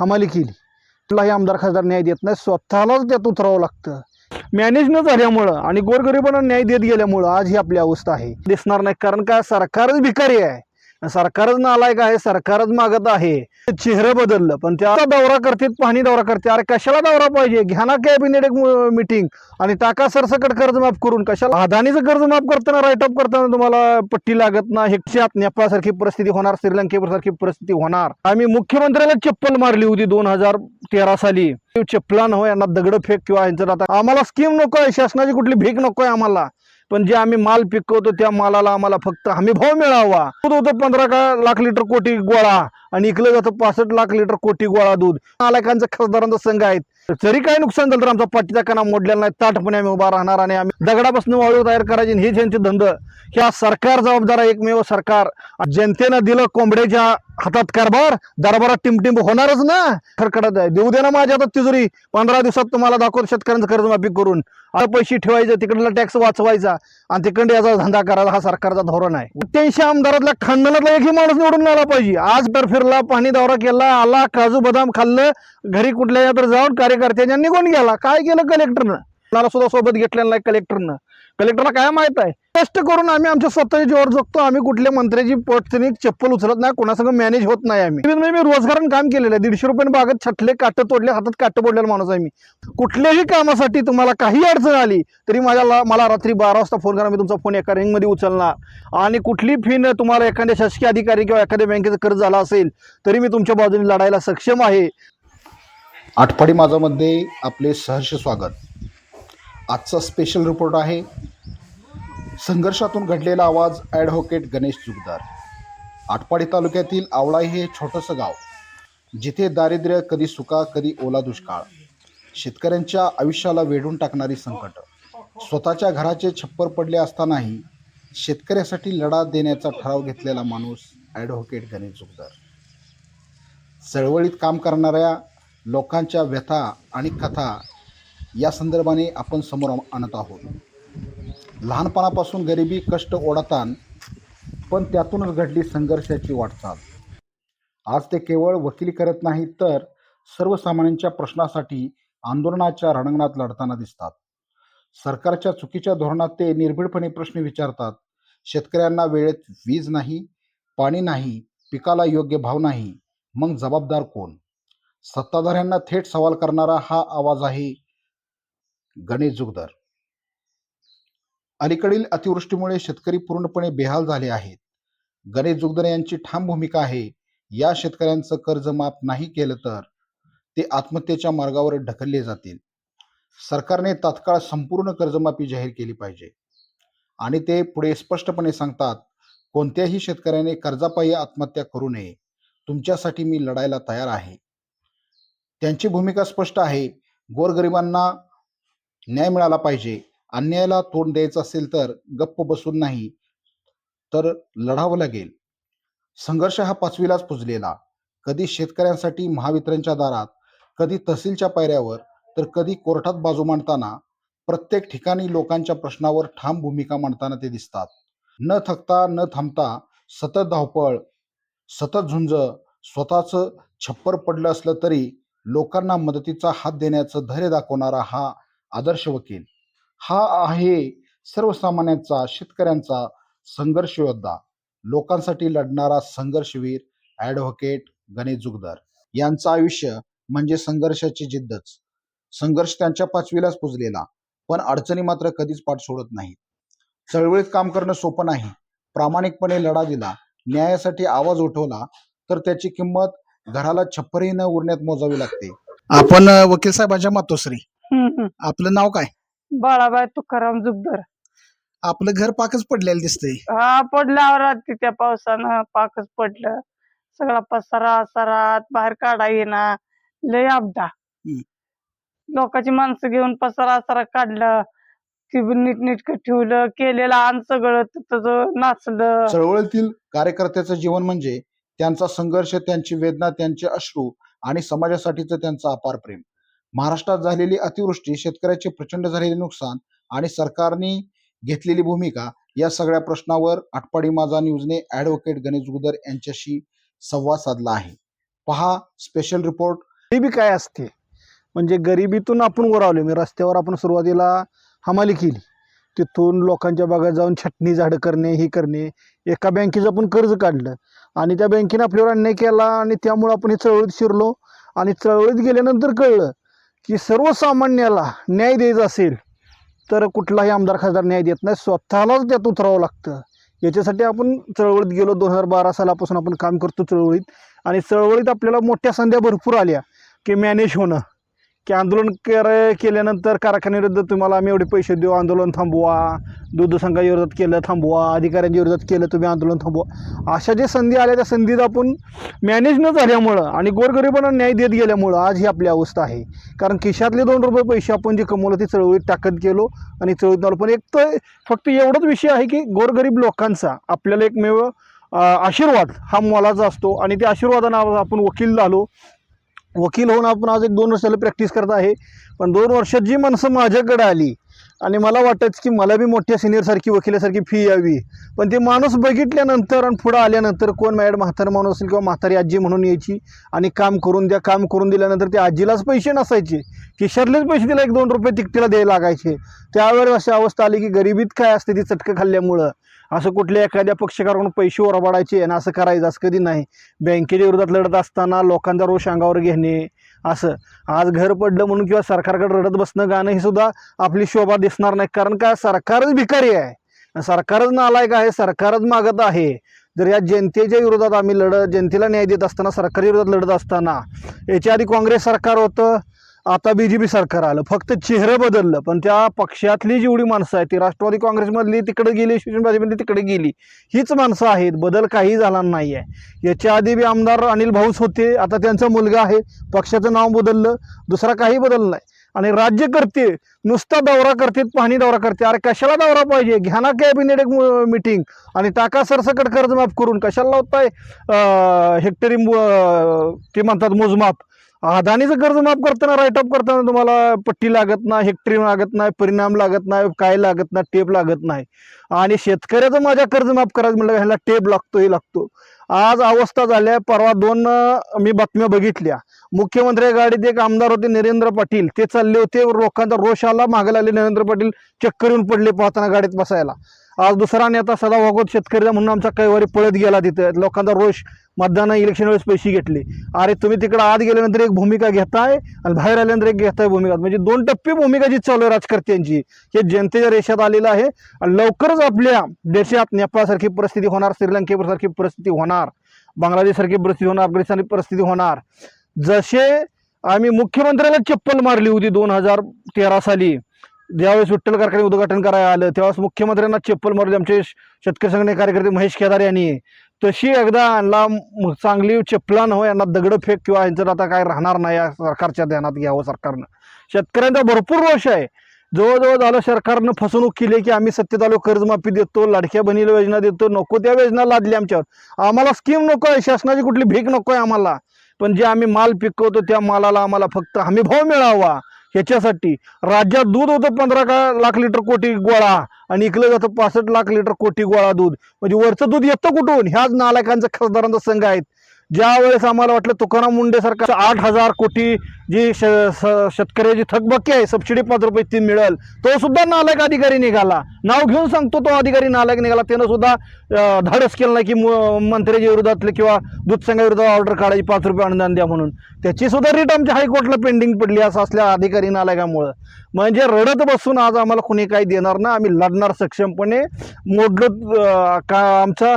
हमाली केली. कुठलाही आमदार खासदार न्याय देत नाही स्वतःलाच त्यात उतरावं लागतं. मॅनेज न झाल्यामुळं आणि गोरगरिबांना न्याय देत गेल्यामुळं आज ही आपली अवस्था आहे. दिसणार नाही कारण काय सरकारच भिकारी आहे. सरकारच नालायक आहे सरकारच मागत आहे. चेहरं बदललं पण त्या दौरा करतात पाहणी दौरा करते अरे कशाला दौरा पाहिजे? घ्या ना कॅबिनेट एक मिटिंग आणि टाका सरसकट कर्ज माफ करून. कशाला? अदानीचं कर्ज माफ करताना राईटअप करताना तुम्हाला पट्टी लागत ना हेक्ष्यात नेपाळसारखी परिस्थिती होणार? श्रीलंकेसारखी परिस्थिती होणार? आम्ही मुख्यमंत्र्याला चप्पल मारली होती दोन हजार तेरा साली. चप्पला हो यांना दगड फेक किंवा यांचं आम्हाला स्कीम नको आहे शासनाची कुठली भीक नको आहे आम्हाला. पण जे आम्ही माल पिकवतो त्या मालाला आम्हाला फक्त हमी भाव मिळावा. दूध होतं पंधरा का लाख लिटर कोटी गोळा आणि इकलं जातं पासष्ट लाख लिटर कोटी गोळा दूध. नालायकांचा खासदारांचा संघ आहेत. जरी काही नुकसान झालं तर आमचा पाठीचा कणा मोडलेला नाही. ताटपणे आम्ही उभा राहणार आणि आम्ही दगडापासून वाळू तयार करायची हे ज्यांचे धंद. ह्या सरकार जबाबदार एकमेव सरकार. जनतेनं दिलं कोंबड्याच्या हातात कारभार दरबारात टिमटिम होणारच ना? खरकडत आहे. देऊ दे ना माझ्या हातात तिजोरी. पंधरा दिवसात तुम्हाला दाखवतो शेतकऱ्यांचं कर्जमाफी करून. आता पैसे ठेवायचे तिकडला टॅक्स वाचवायचा. आणि तिकडे याचा धंदा करायला हा सरकारचा धोरण आहे. त्यांशी आमदारातल्या खानदानातला एकही माणूस निवडून आला पाहिजे. आज बर फिरला पाणी दौरा केला आला काजू बदाम खाल्लं घरी कुठल्या तर जाऊन कार्यकर्त्यांनी निघून गेला. काय केलं कलेक्टरनं मला सुद्धा सोबत घेतलेलं नाही कलेक्टरनं कलेक्टरला काय माहीत आहे? टेस्ट करून आम्ही आमच्या स्वतःच्या जीवावर जगतो. आम्ही कुठल्या मंत्र्याची पटनी चप्पल उचलत नाही कोणासंग मॅनेज होत नाही आम्ही. मी मी रोजगारानं काम केलेलं आहे. दीडशे रुपये बागत छटले काट तोडले हातात काट पडलेला माणूस आहे मी. कुठल्याही कामासाठी तुम्हाला काही अडचण आली तरी माझ्या मला रात्री बारा वाजता फोन करा मी तुमचा फोन एका रिंगमध्ये उचलणार. आणि कुठली फी न तुम्हाला एखाद्या शासकीय अधिकारी किंवा एखाद्या बँकेचं कर्ज झालं असेल तरी मी तुमच्या बाजूने लढायला सक्षम आहे. आठपाडी माझामध्ये आपले सहर्ष स्वागत. आजचा स्पेशल रिपोर्ट आहे. संघर्षातून घडलेला आवाज ॲडव्होकेट गणेश जुगदार. आटपाडी तालुक्यातील आवळाई हे छोटंसं गाव. जिथे दारिद्र्य कधी सुका कधी ओला दुष्काळ. शेतकऱ्यांच्या आयुष्याला वेढून टाकणारी संकट. स्वतःच्या घराचे छप्पर पडले असतानाही शेतकऱ्यासाठी लढा देण्याचा ठराव घेतलेला माणूस ॲडव्होकेट गणेश जुगदार. चळवळीत काम करणाऱ्या लोकांच्या व्यथा आणि कथा या संदर्भाने आपण समोर आणत आहोत. लहानपणापासून गरिबी कष्ट ओढतान पण त्यातूनच घडली संघर्षाची वाटचाल. आज ते केवळ वकिली करत नाहीत तर सर्वसामान्यांच्या प्रश्नासाठी आंदोलनाच्या रणांगणात लढताना दिसतात. सरकारच्या चुकीच्या धोरणात ते निर्भीडपणे प्रश्न विचारतात. शेतकऱ्यांना वेळेत वीज नाही पाणी नाही पिकाला योग्य भाव नाही मग जबाबदार कोण? सत्ताधाऱ्यांना थेट सवाल करणारा हा आवाज आहे गणेश जुगदार. अलीकडील अतिवृष्टीमुळे शेतकरी पूर्णपणे बेहाल झाले आहेत. गणेश जुगदार यांची ठाम भूमिका आहे. या शेतकऱ्यांचं कर्ज माफ नाही केलं तर ते आत्महत्येच्या मार्गावर ढकलले जातील. सरकारने तात्काळ संपूर्ण कर्जमाफी जाहीर केली पाहिजे. आणि ते पुढे स्पष्टपणे सांगतात कोणत्याही शेतकऱ्याने कर्जापायी आत्महत्या करू नये. तुमच्यासाठी मी लढायला तयार आहे. त्यांची भूमिका स्पष्ट आहे. गोरगरिबांना न्याय मिळाला पाहिजे. अन्यायाला तोंड द्यायचं असेल तर गप्प बसून नाही तर लढावं लागेल. संघर्ष हा पाचवीलाच पुजलेला. कधी शेतकऱ्यांसाठी महावितरणच्या दारात कधी तहसीलच्या पायऱ्यावर तर कधी कोर्टात बाजू मांडताना प्रत्येक ठिकाणी लोकांच्या प्रश्नावर ठाम भूमिका मांडताना ते दिसतात. न थकता न थांबता सतत धावपळ सतत झुंज स्वतःचं छप्पर पडलं असलं तरी लोकांना मदतीचा हात देण्याचं धैर्य दाखवणारा हा आदर्श वकील हा आहे सर्वसामान्यांचा शेतकऱ्यांचा संघर्ष योद्धा. लोकांसाठी लढणारा संघर्षवीर ॲडव्होकेट गणेश जुगदर. यांचं आयुष्य म्हणजे संघर्षाची जिद्दच. संघर्ष त्यांच्या पाचवीलाच पुजलेला पण अडचणी मात्र कधीच पाठ सोडत नाहीत. चळवळीत काम करणं सोपं नाही. प्रामाणिकपणे लढा दिला न्यायासाठी आवाज उठवला तर त्याची किंमत घराला छप्परही न उरण्यात मोजावी लागते. आपण वकील साहेबांच्या मातोश्री. आपलं नाव काय? बाळाबाई तुकाराम जुगदर. आपलं घर पाकच पडलेलं दिसतंय. हा पडल्यावर रात्री त्या पावसानं पाकच पडलं. सगळा पसारा सरात बाहेर काढा येणार लय अपदा हम्म. लोकांची माणसं घेऊन पसारा सरा काढलं. ती नीटनीटकं ठेवलं केलेलं आण सगळं त्याचं नाचलं. चळवळीतील कार्यकर्त्याचं जीवन म्हणजे त्यांचा संघर्ष त्यांची वेदना त्यांचे अश्रू आणि समाजासाठीचं त्यांचं अपार प्रेम. महाराष्ट्रात झालेली अतिवृष्टी शेतकऱ्याचे प्रचंड झालेले नुकसान आणि सरकारने घेतलेली भूमिका या सगळ्या प्रश्नावर आटपाडी माझा न्यूजने ॲडव्होकेट गणेश गुदर यांच्याशी संवाद साधला आहे. पहा स्पेशल रिपोर्ट गरिबी काय असते? म्हणजे गरिबीतून आपण वरावले. म्हणजे मी रस्त्यावर आपण सुरुवातीला हमाली केली. तिथून लोकांच्या भागात जाऊन छटणी झाडं करणे हे करणे. एका बँकेचं आपण कर्ज काढलं आणि त्या बँकेने आपल्यावर अन्याय केला आणि त्यामुळं आपण हे चळवळीत शिरलो आणि चळवळीत गेल्यानंतर कळलं की सर्वसामान्याला न्याय द्यायचा असेल तर कुठलाही आमदार खासदार न्याय देत नाही. स्वतःलाच त्यात उतरावं लागतं. याच्यासाठी आपण चळवळीत गेलो. दोन हजार बारा सालापासून आपण काम करतो चळवळीत. आणि चळवळीत आपल्याला मोठ्या संध्या भरपूर आल्या की मॅनेज होणं. की आंदोलन कर केल्यानंतर कारखान्याविरुद्ध तुम्हाला आम्ही एवढे पैसे देऊ आंदोलन थांबवा. दूध संघाविरोधात केलं थांबवा. अधिकाऱ्यांच्या विरोधात केलं तुम्ही आंदोलन थांबवा. अशा ज्या संधी आल्या त्या संधीत आपण मॅनेज न झाल्यामुळं आणि गोरगरिबांना न्याय देत गेल्यामुळं आज ही आपली अवस्था आहे. कारण खिशातले दोन रुपये पैसे आपण जे कमवलं ते चळवळीत टाकत गेलो आणि चळवळीत आलो. पण एक तर फक्त एवढंच विषय आहे की गोरगरीब लोकांचा आपल्याला एकमेव आशीर्वाद हा मोलाचा असतो आणि त्या आशीर्वादानं आपण वकील झालो. वकील होऊन आपण आज एक दोन वर्षाला प्रॅक्टिस करत आहे. पण दोन वर्षात जी माणसं माझ्याकडे आली आणि मला वाटत की मला बी मोठ्या सिनियरसारखी वकिलासारखी फी यावी. पण ते माणूस बघितल्यानंतर आणि पुढं आल्यानंतर कोण मॅडम म्हातारा माणूस असेल किंवा म्हातारी आजी म्हणून यायची आणि काम करून द्या काम करून दिल्यानंतर त्या आजीलाच पैसे नसायचे. किशरलेच पैसे तिला एक दोन रुपये तिकटीला द्यायला लागायचे. त्यावेळेस अशी अवस्था आली की गरिबीत काय असते ती चटकं खाल्ल्यामुळं. असं कुठल्या एखाद्या पक्षकाराकडून पैसे ओरबाडायचे आणि असं करायचं असं कधी नाही. बँकेच्या विरोधात लढत असताना लोकांचा रोष अंगावर घेणे असं. आज घर पडलं म्हणून किंवा सरकारकडे रडत बसणं गाणं हे सुद्धा आपली शोभा दिसणार नाही. कारण काय? सरकारच भिकारी आहे. सरकारच नालायक आहे सरकारच मागत आहे. जर या जनतेच्या विरोधात आम्ही लढत जनतेला न्याय देत असताना सरकारी विरोधात लढत असताना याच्या आधी काँग्रेस सरकार होतं. आता बी जे पी सरकार आलं. फक्त चेहरं बदललं. पण त्या पक्षातली जेवढी माणसं आहेत ती राष्ट्रवादी काँग्रेसमधली तिकडे गेली शिवसेनेमधली तिकडे गेली. हीच माणसं आहेत. बदल काही झाला नाही आहे याच्या आधी बी आमदार अनिल भाऊच होते. आता त्यांचा मुलगा आहे. पक्षाचं नाव बदललं. दुसरा काही बदल नाही. आणि राज्य करते. नुसता दौरा करते पाहणी दौरा करते. अरे कशाला दौरा पाहिजे? घ्या ना कॅबिनेट एक मिटिंग आणि टाका सरसकट कर्ज माफ करून. कशाला लावताय? हेक्टरी ते म्हणतात मोजमाप. अदानीचं कर्ज माफ करताना राईट ऑफ करताना तुम्हाला पट्टी लागत नाही हेक्टरी लागत नाही परिणाम लागत नाही काय लागत नाही टेप लागत नाही. आणि शेतकऱ्याचं माझ्या कर्ज माफ करायचं म्हटलं ह्याला टेप लागतोही लागतो. आज अवस्था झाल्या परवा दोन मी बातम्या बघितल्या. मुख्यमंत्री गाडीत एक आमदार होते नरेंद्र पाटील. ते चालले होते लोकांचा रोष आला मागे लागले नरेंद्र पाटील चक्कर येऊन पडले पाहताना गाडीत बसायला. आज दुसरा नेता सदा भागवत शेतकरी म्हणून आमचा कैवारी पळत गेला तिथं. लोकांचा रोष मतदान इलेक्शन वेळेस पैसे घेतले. अरे तुम्ही तिकडे आत गेल्यानंतर एक भूमिका घेताय आणि बाहेर आल्यानंतर एक घेताय भूमिका. म्हणजे दोन टप्पे भूमिका जी चालू आहे राजकर्त्यांची हे जनतेच्या रेषात आलेलं आहे आणि लवकरच आपल्या देशात नेपाळसारखी परिस्थिती होणार श्रीलंकेसारखी परिस्थिती होणार बांगलादेशसारखी परिस्थिती होणार अफगाणिस्तानची परिस्थिती होणार. जसे आम्ही मुख्यमंत्र्याला चप्पल मारली होती दोन हजार तेरा साली ज्यावेळेस विठ्ठल कारखाने उद्घाटन करायला आलं त्यावेळेस मुख्यमंत्र्यांना चप्पल मारली आमचे शेतकरी संघटने कार्यकर्ते महेश केदार यांनी तशी एकदा यांना चांगली चप्पला हो यांना दगड फेक किंवा यांचं आता काय राहणार नाही या सरकारच्या ध्यानात घ्यावं सरकारनं. शेतकऱ्यांचा भरपूर रोष आहे. जवळजवळ झालं सरकारनं फसवणूक केली की आम्ही सत्तेत आलो कर्जमाफी देतो लाडक्या बहिणीला योजना देतो नको त्या योजना लादली आमच्यावर. आम्हाला स्कीम नको आहे शासनाची कुठली भीक नको आहे आम्हाला. पण जे आम्ही माल पिकवतो त्या मालाला आम्हाला फक्त हमी भाव मिळावा. ह्याच्यासाठी राज्यात दूध होतं पंधरा का लाख लिटर कोटी गोळा आणि इकलं जातं पासष्ट लाख लिटर कोटी गोळा दूध. म्हणजे वरचं दूध येतं कुठून? ह्याच नालायकांचा खासदारांचा संघ आहेत. ज्यावेळेस आम्हाला वाटलं तुकाराम मुंडे सरकार आठ हजार कोटी जी श शेतकऱ्याची थकबकी आहे सबसिडी पाच रुपये ती मिळेल तो सुद्धा नालायक अधिकारी निघाला. नाव घेऊन सांगतो तो अधिकारी नालायक निघाला. त्यानं सुद्धा धाडस केलं नाही की मंत्र्याच्या विरोधातले किंवा दूध संघाविरोधात ऑर्डर काढायची पाच रुपये अनुदान द्या म्हणून. त्याची सुद्धा रिट आमच्या हायकोर्टला पेंडिंग पडली असं असल्या अधिकारी नालायकामुळं. म्हणजे रडत बसून आज आम्हाला कोणी काही देणार ना आम्ही लढणार सक्षमपणे. मोडलं का आमचा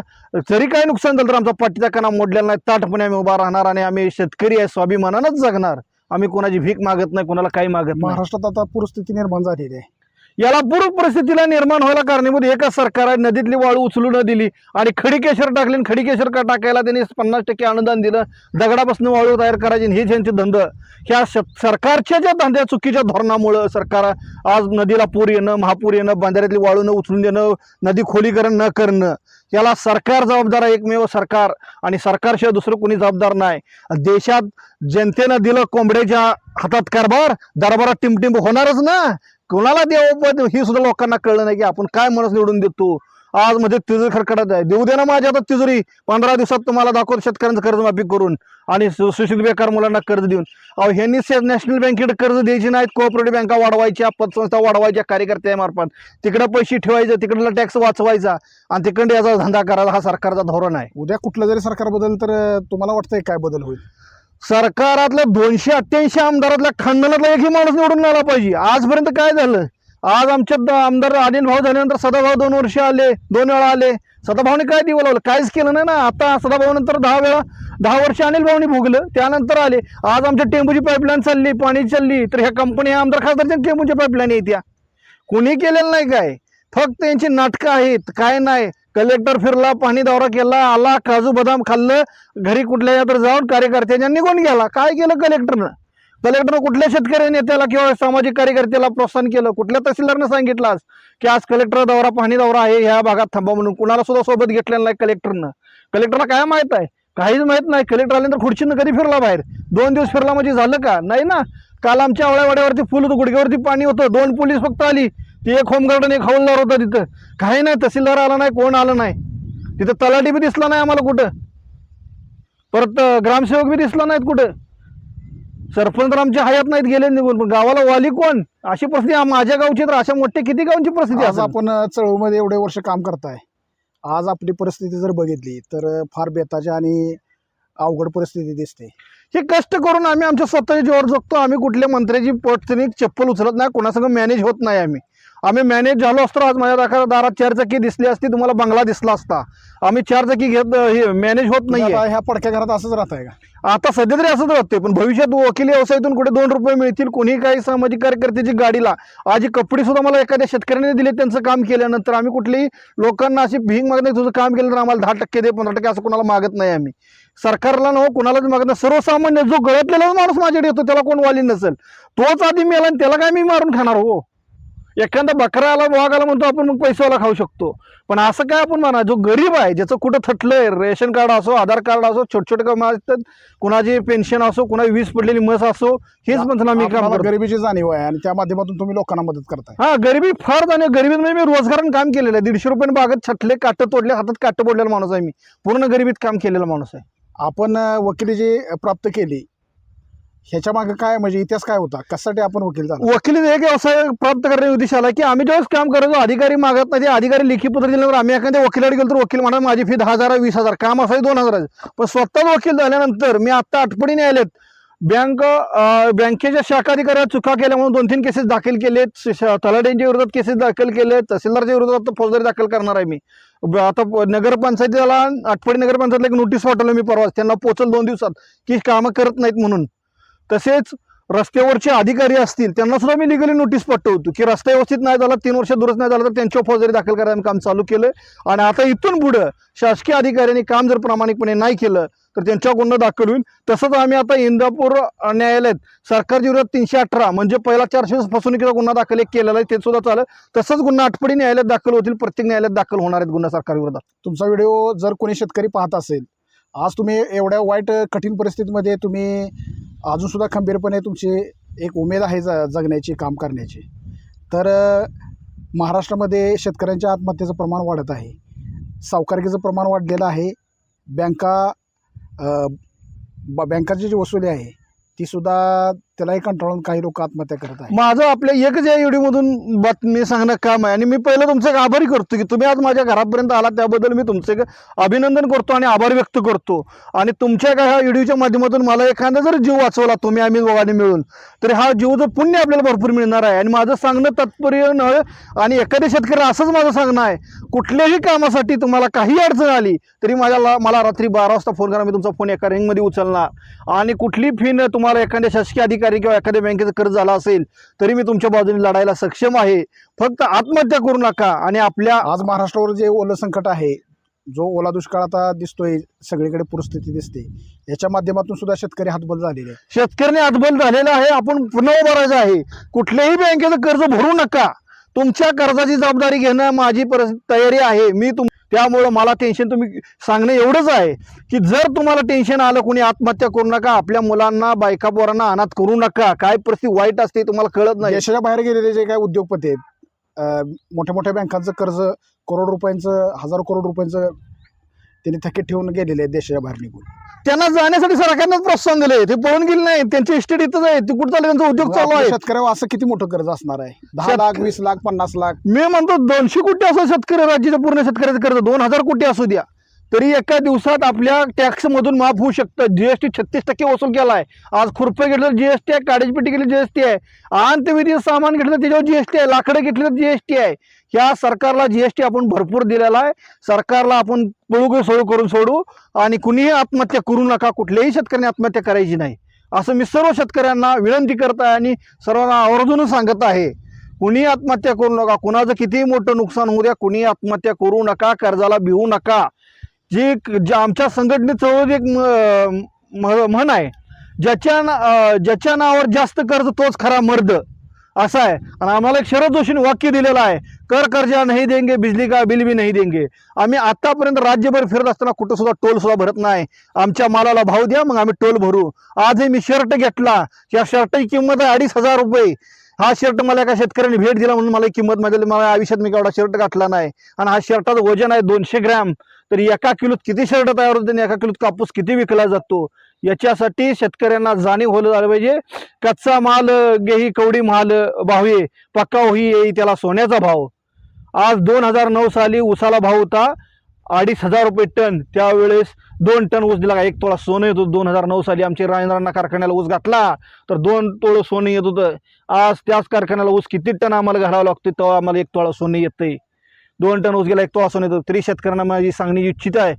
जरी काही नुकसान झालं तर आमचा पाठीचा कणा मोडलेला नाही ताटपणे आम्ही उभा राहणार आणि आम्ही शेतकरी आहे स्वाभिमानानंच जगणार. आम्ही कोणाची भीक मागत नाही कोणाला काही मागत महाराष्ट्रात आता पूरस्थिती निर्माण झालेली आहे. याला पूर परिस्थितीला निर्माण व्हायला कारणीभूत. एका सरकारने नदीतली वाळू उचलू न दिली आणि खडीकेशर टाकली खडीकेशर का टाकायला त्यांनी पन्नास टक्के अनुदान दिलं. दगडापासून वाळू तयार करायची हे ज्यांचे धंद. ह्या सरकारच्या ज्या धंद्या चुकीच्या धोरणामुळं सरकार आज नदीला पूर येणं महापूर येणं बांधाऱ्यातली वाळू न उचलून देणं नदी खोलीकरण न करणं याला सरकार जबाबदार आहे एकमेव सरकार. आणि सरकारशिवाय दुसरं कोणी जबाबदार नाही. देशात जनतेनं दिलं कोंबड्याच्या हातात कारभार दरबारात टिमटिम होणारच ना. कोणाला द्यावं पण ही सुद्धा लोकांना कळलं नाही की आपण काय मनस निवडून देतो. आज मध्ये तिजोरी खडखडत आहे. देऊ दे ना माझ्या आता तिजोरी. पंधरा दिवसात तुम्हाला दाखवतो शेतकऱ्यांचं कर्जमाफी करून. आणि सु- सुशिक्षित बेकार मुलांना कर्ज देऊन. अहो ह्यांनी से- नॅशनल बँकेकडे कर्ज द्यायची नाहीत. कोऑपरेटिव्ह बँका वाढवायच्या पतसंस्था वाढवायच्या कार्यकर्त्यामार्फत तिकडे पैसे ठेवायचे तिकडला टॅक्स वाचवायचा. आणि तिकडे याचा धंदा करायला हा सरकारचा धोरण आहे. उद्या कुठलं जरी सरकार बदल तर तुम्हाला वाटतंय काय बदल होईल? सरकारातल्या दोनशे अठ्ठ्याऐंशी आमदारातल्या खंडनातला एकही माणूस निवडून आला पाहिजे. आजपर्यंत काय झालं? आज आमच्या द- आमदार अनिल भाऊ झाल्यानंतर सदाभाऊ दोन वर्ष आले दोन वेळा आले. सदाभाऊने काय दिवलं काहीच केलं नाही ना. आता सदाभाऊ नंतर दहा वेळा दहा वर्ष अनिल भाऊने भोगलं त्यानंतर आले. आज आमच्या टेंबूची पाईपलाईन चालली पाणी चालली. तर ह्या कंपनी आमदार खासदारच्या टेंबूच्या पाईपलाईन येत्या कुणी केलेलं नाही काय? फक्त यांची नाटकं आहेत. काय नाही? कलेक्टर फिरला पाणी दौरा केला आला काजू बदाम खाल्लं घरी कुठल्या यात्र जाऊन कार्यकर्त्यांनी निघून गेला. काय केलं कलेक्टरनं? कलेक्टरनं कुठल्या शेतकरी नेत्याला किंवा सामाजिक कार्यकर्त्याला प्रोत्साहन केलं? कुठल्या तहसीलदारनं सांगितलं आज? की आज कलेक्टर दौरा पाणी दौरा आहे ह्या भागात थांबा म्हणून. कुणाला सुद्धा सोबत घेतलेलं नाही कलेक्टरनं. कलेक्टरला काय माहीत आहे? काहीच माहीत नाही. कलेक्टर आल्यानंतर खुर्चीनं कधी फिरला बाहेर? दोन दिवस फिरला म्हणजे झालं का? नाही ना. काल आमच्या आवळ्यावाड्यावरती फुल होतं गुडघ्यावरती पाणी होतं. दोन पोलीस फक्त आली. ती एक होमगार्ड आणि एक हवालदार होता तिथं. काही नाही तहसीलदार आला नाही कोण आलं नाही. तिथं तलाठी बी दिसला नाही आम्हाला कुठं. परत ग्रामसेवक बी दिसला नाहीत कुठं. सरपंच तर आमच्या हयात नाहीत गेले निघून. पण गावाला वाली कोण? अशी परिस्थिती माझ्या गावची तर अशा मोठ्या किती गावची परिस्थिती आज? आपण चळवळीमध्ये एवढे वर्ष काम करताय. आज आपली परिस्थिती जर बघितली तर फार बेताची आणि अवघड परिस्थिती दिसते. हे कष्ट करून आम्ही आमच्या स्वतःच्या जीवावर जगतो. आम्ही कुठल्या मंत्र्याची पटनी चप्पल उचलत नाही. कोणासंग मॅनेज होत नाही आम्ही. आम्ही मॅनेज झालो असतो आज माझ्या दाखला दारात चारचाकी दिसली असती तुम्हाला बंगला दिसला असता. आम्ही चारचाकी घेत हे मॅनेज होत आता ह्या पडक्या घरात असंच राहताय का? आता सध्या तरी असंच वाटते पण भविष्यात वकिली व्यवसायातून कुठे दोन रुपये मिळतील कोणी काही सामाजिक कार्यकर्त्याची गाडीला. आज कपडे सुद्धा मला एखाद्या शेतकऱ्याने दिले त्यांचं काम केल्यानंतर आम्ही कुठलीही लोकांना अशी भिंग मागत नाही तुझं काम केलं तर आम्हाला दहा टक्के दे पंधरा टक्के असं कोणाला मागत नाही आम्ही. सरकारला न कोणालाच मागत नाही. सर्वसामान्य जो गळ्यातलेला माणूस माझ्याकडे येतो त्याला कोण वाली नसेल. तोच आधी मेला आणि त्याला काय मी मारून खाणार हो? एखादा बकरा आला वाघ आला म्हणतो आपण मग पैसेवाला खाऊ शकतो. पण असं काय आपण म्हणा जो गरीब आहे ज्याचं कुठं थटलंय रेशन कार्ड असो आधार कार्ड असो छोटे छोटे काम असतात कुणाची पेन्शन असो कुणाची वीज पडलेली मस असो हेच म्हणतो मी काम करतो. गरिबीची जाणीव आहे आणि त्या माध्यमातून तुम्ही लोकांना मदत करताय. हा गरिबी फार जाणे गरिबीत म्हणजे मी रोजगारानं काम केलेलं आहे. दीडशे रुपयाने बागत छटले काटं तोडले हातात काटं पडलेला माणूस आहे मी. पूर्ण गरिबीत काम केलेला माणूस आहे. आपण वकिली जी प्राप्त केली. ह्याच्या मागे काय म्हणजे इतिहास काय होता? कशासाठी आपण वकील झाला? वकिली एक व्यवसाय प्राप्त करण्याचा उद्देश आला की आम्ही ज्यावेळेस काम करायचो अधिकारी मागत नाही. अधिकारी लेखी पत्र दिल्यावर आम्ही एखाद्या वकिलाकडे गेलो तर वकील म्हणा माझी फी दहा हजार वीस हजार. काम असाय दोन हजार पण स्वतःच वकील झाल्यानंतर मी आता आठवडीने आलेत बँक बँकेच्या शाखा अधिकाऱ्या चुका केल्या म्हणून दोन तीन केसेस दाखल केलेत. तलाट्यांच्या श- विरोधात केसेस दाखल केले तहसीलदारच्या विरोधात फौजदारी दाखल करणार आहे मी. आता नगरपंचायतीला आठवडी नगरपंचायतीला एक नोटीस पाठवलं मी परवा. त्यांना पोचल दोन दिवसात की कामं करत नाहीत म्हणून. तसेच रस्त्यावरचे अधिकारी असतील त्यांना सुद्धा मी लिगली नोटीस पाठवतो की रस्ता व्यवस्थित नाही झाला तीन वर्ष दुरुस्त नाही झाला तर त्यांच्यावर फौजदारी दाखल करायला आम्ही काम चालू केलं आणि आता इथून पुढं शासकीय अधिकाऱ्यांनी काम जर प्रामाणिकपणे नाही केलं तर त्यांच्या गुन्हा दाखल होईल. तसंच आम्ही आता इंदापूर न्यायालयात सरकारच्या विरोधात तीनशे अठरा म्हणजे पहिला चारशे फसवणुकीचा गुन्हा दाखल एक केलेला आहे ते सुद्धा चालेल. तसंच गुन्हा आठवडी न्यायालयात दाखल होतील प्रत्येक न्यायालयात दाखल होणार आहेत गुन्हा सरकार विरोधात. तुमचा व्हिडिओ जर कोणी शेतकरी पाहत असेल आज तुम्ही एवढ्या वाईट कठीण परिस्थितीमध्ये तुम्ही अजूनसुद्धा खंबीरपणे तुमची एक उमेद आहे ज जगण्याची काम करण्याची. तर महाराष्ट्रामध्ये शेतकऱ्यांच्या आत्महत्येचं प्रमाण वाढत आहे. सावकारकीचं प्रमाण वाढलेलं आहे. बँका ब- बँकाची जी वसुली आहे तीसुद्धा त्यालाही कंटाळून काही लोक आत्महत्या करत आहे माझं आपल्या एकच या व्हिडिओमधून बातमी सांगणं काम आहे. आणि मी पहिलं तुमचं आभारी करतो की तुम्ही आज माझ्या घरापर्यंत आला त्याबद्दल मी तुमचं अभिनंदन करतो आणि आभार व्यक्त करतो. आणि तुमच्या काय ह्या व्हिडिओच्या माध्यमातून मला एखादा जर जीव वाचवला तुम्ही आम्ही दोघांनी मिळून तर हा जीव जो पुण्य आपल्याला भरपूर मिळणार आहे. आणि माझं सांगणं तात्पर्य न आणि एखाद्या शेतकरी असंच माझं सांगणं आहे. कुठल्याही कामासाठी तुम्हाला काही अडचण आली तरी माझ्या ला- मला रात्री बारा वाजता फोन करा. मी तुमचा फोन एका रिंगमध्ये उचलणार. आणि कुठली फी न तुम्हाला एखाद्या शासकीय अधिकारी किंवा एखाद्या बँकेचं कर्ज झालं असेल तरी मी तुमच्या बाजूने लढायला सक्षम आहे. फक्त आत्महत्या करू नका आणि आपल्या आज महाराष्ट्रावर जे ओलं संकट आहे जो ओला दुष्काळ आता दिसतोय सगळीकडे परिस्थिती दिसते. याच्या माध्यमातून सुद्धा शेतकरी हातबल झालेले आहे शेतकऱ्याने हातबल झालेला आहे. आपण पुन्हा उभारायचं आहे. कुठल्याही बँकेचं कर्ज भरू नका. तुमच्या कर्जाची जबाबदारी घेणं माझी तयारी आहे. मी तुम त्यामुळं मला टेन्शन तुम्ही सांगणं एवढंच आहे की जर तुम्हाला टेन्शन आलं कोणी आत्महत्या करू नका आपल्या मुलांना बायका पोरांना अनाथ करू नका काय परिस्थिती वाईट असते तुम्हाला कळत नाही. यशाच्या बाहेर गेलेले जे काय उद्योगपती आहेत मोठ्या मोठ्या बँकांचं कर्ज करोड रुपयांचं हजारो करोड रुपयांचं त्यांनी थकीत ठेवून गेलेले आहेत देशाच्या बाहेर निघून. त्यांना जाण्यासाठी सरकारनं प्रोत्साहन दिले ते पळून गेले नाही त्यांचे इस्टेट इथंच आहे ते कुठं चालले? त्यांचा उद्योग चालू आहे. शेतकऱ्यावर असं किती मोठं कर्ज असणार आहे? दहा शेत- लाख वीस लाख पन्नास लाख. मी म्हणतो दोनशे कोटी असो शेतकरी राज्याच्या पूर्ण शेतकऱ्याचं कर्ज. दोन हजार कोटी असू द्या. तरी एका दिवसात आपल्या टॅक्समधून माफ होऊ शकतं. जीएसटी छत्तीस टक्के वसूल आहे आज खुरपे घेतलं जीएसटी आहे काडीची जी एस जीएसटी आहे. अंतविधी सामान घेतलं त्याच्यावर जीएसटी आहे. लाकडं घेतलं जीएसटी आहे. ह्या सरकारला जीएसटी आपण भरपूर दिलेला आहे. सरकारला आपण पळू सोडू करून सोडू आणि कुणीही आत्महत्या करू नका. कुठल्याही शेतकऱ्याने आत्महत्या करायची नाही. असं मी सर्व शेतकऱ्यांना विनंती करत आहे आणि सर्वांना आवर्जून सांगत आहे. कुणी आत्महत्या करू नका. कुणाचं कितीही मोठं नुकसान होऊ द्या. कुणी आत्महत्या करू नका. कर्जाला भिवू नका. जी जी आमच्या संघटनेचं एक म- म्हण आहे ज्याच्या ना- ज्याच्या नावावर जास्त कर्ज तोच खरा मर्द असं आहे. आणि आम्हाला एक शरद जोशीने वाक्य दिलेलं आहे कर कर्जा नाही देंगे बिजली का बिल भी नाही देंगे. आम्ही आतापर्यंत राज्यभर फिरत असताना कुठं सुद्धा टोल सुद्धा भरत नाही. आमच्या मालाला भाव द्या मग आम्ही टोल भरू. आजही मी शर्ट घेतला. या शर्टची किंमत आहे अडीच हजार रुपये. हा शर्ट मला एका शेतकऱ्याने भेट दिला म्हणून मला किंमत मिळाली. मला आयुष्यात मी केवढा शर्ट घातला नाही. आणि हा शर्टाचं वजन आहे दोनशे ग्रॅम. तर एका किलोत किती शर्ट तयार होते आणि एका किलोत कापूस किती विकला जातो? याच्यासाठी शेतकऱ्यांना जाणीव होलं झालं पाहिजे. कच्चा माल गेही कवडी माल भावे पक्का होई येई त्याला सोन्याचा भाव. आज दोन हजार नऊ साली उसाला भाव होता अडीच हजार रुपये टन. त्यावेळेस दोन टन ऊस दिला. एक तोळा सोनं येत होतं. दोन हजार नऊ साली आमच्या राजेंद्रांना कारखान्याला ऊस घातला तर दोन तोळं सोनं येत होतं. आज त्याच कारखान्याला ऊस किती टन आम्हाला घालावं लागतं तेव्हा आम्हाला एक तोळा सोनं येतंय. दोन टन ऊस गेला एक तो सोनं येतो. तरी शेतकऱ्यांना माझी सांगण्याची इच्छित आहे.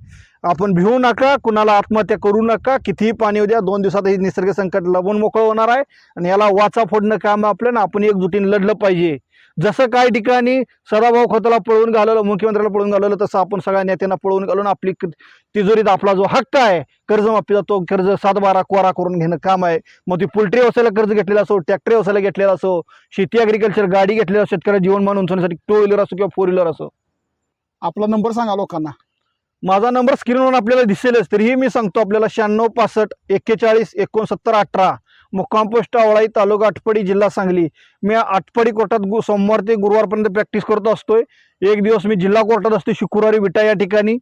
आपण भिवू नका कुणाला आत्महत्या करू नका. कितीही पाणी द्या दोन दिवसात हे निसर्ग संकट लवून मोकळं होणार आहे. आणि याला वाचा फोडणं काम आपलं ना आपण एकजुटीने लढलं पाहिजे. जसं काही ठिकाणी सदाभाऊ खोताला पळवून घालवलं मुख्यमंत्र्याला पळवून घालवलं तसं आपण सगळ्या नेत्यांना पळवून घालून आपली तिजोरीत आपला जो हक्क आहे कर्जमाफीचा तो कर्ज सातबारा कोरा करून घेणं काम आहे. मग ती पोल्ट्री व्यवसायाला कर्ज घेतलेला असो ट्रॅक्टर व्यवसायाला घेतलेला असो शेती ॲग्रिकल्चर गाडी घेतलेला असो, शेतकऱ्या जीवनमान उंचवण्यासाठी टू व्हीलर असो किंवा फोर व्हीलर असो. आपला नंबर सांगा लोकांना. माझा नंबर स्क्रीनवर आपल्याला दिसेलच तरीही मी सांगतो आपल्याला शहाण्णव पासष्ट एक्केचाळीस एकोणसत्तर अठरा. मुक्काम पोस्ट आवळाई तालुका आटपाडी जिल्हा सांगली. मी आटपाडी कोर्टात गु सोमवार ते गुरुवारपर्यंत प्रॅक्टिस करत असतोय. एक दिवस मी जिल्हा कोर्टात असतो शुक्रवारी विटा या ठिकाणी.